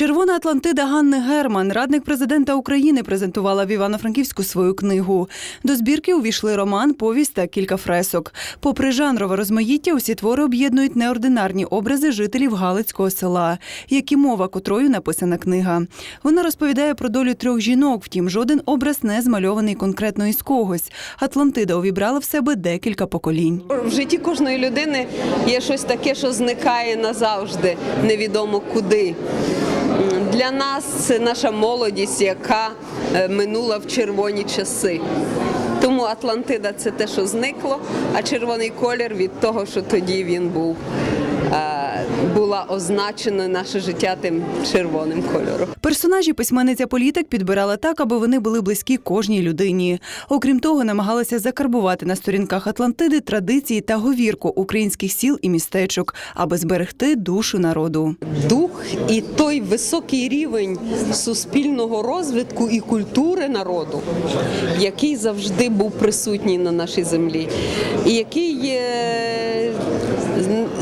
Червона Атлантида Ганни Герман, радник президента України, презентувала в Івано-Франківську свою книгу. До збірки увійшли роман, повість та кілька фресок. Попри жанрове розмаїття, усі твори об'єднують неординарні образи жителів Галицького села, як і мова, котрою написана книга. Вона розповідає про долю трьох жінок, втім, жоден образ не змальований конкретно із когось. Атлантида увібрала в себе декілька поколінь. В житті кожної людини є щось таке, що зникає назавжди, невідомо куди. Для нас це наша молодість, яка е, минула в червоні часи. Тому Атлантида це те, що зникло, а червоний колір від того, що тоді він був. Була означена наше життя тим червоним кольором. Персонажі письменниця політик підбирала так, аби вони були близькі кожній людині. Окрім того, намагалася закарбувати на сторінках Атлантиди традиції та говірку українських сіл і містечок, аби зберегти душу народу. дух і той високий рівень суспільного розвитку і культури народу, який завжди був присутній на нашій землі, і який е,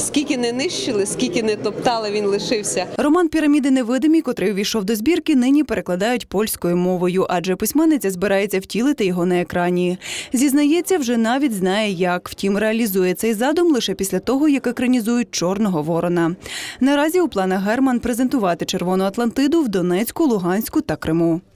скільки не нищили, скільки не топтали, він лишився. Роман Піраміди невидимі, котрий увійшов до збірки, нині перекладають польською мовою, адже письменниця збирається втілити його на екрані. Зізнається, вже навіть знає як. Втім, реалізує цей задум лише після того, як екранізують Чорного Ворона. Наразі у планах Герман презентувати Червону Атлантиду в Донецьку, Луганську та Криму.